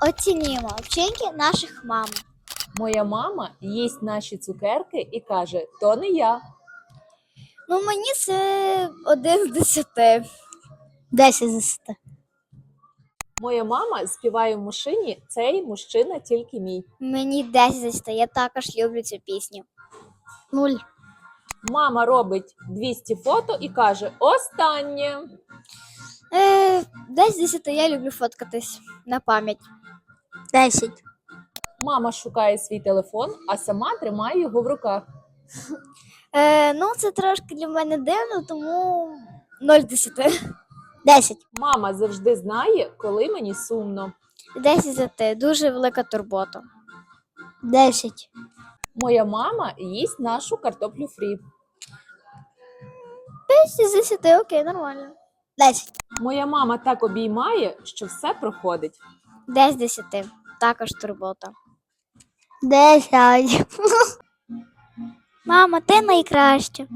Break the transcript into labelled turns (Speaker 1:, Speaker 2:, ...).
Speaker 1: Оцінюємо вчинки наших мам.
Speaker 2: Моя мама їсть наші цукерки і каже: то не я.
Speaker 1: Ну, мені це один з десяти. Десять з десяти.
Speaker 2: Моя мама співає в машині цей мужчина тільки мій.
Speaker 1: Мені 10 з 10. Я також люблю цю пісню. Нуль.
Speaker 2: Мама робить 200 фото і каже: Останнє.
Speaker 1: Е, 10 з 10 я люблю фоткатись на пам'ять. 10.
Speaker 2: Мама шукає свій телефон, а сама тримає його в руках.
Speaker 1: Е, ну, це трошки для мене дивно, тому 0 з 10. 10.
Speaker 2: Мама завжди знає, коли мені сумно.
Speaker 1: 10 з 10. Дуже велика турбота. 10.
Speaker 2: Моя мама їсть нашу картоплю фрі.
Speaker 1: 10 з 10, окей, нормально. 10.
Speaker 2: Моя мама так обіймає, що все проходить.
Speaker 1: Десь десяти. Також турбота. 10. Мама, ти найкраща.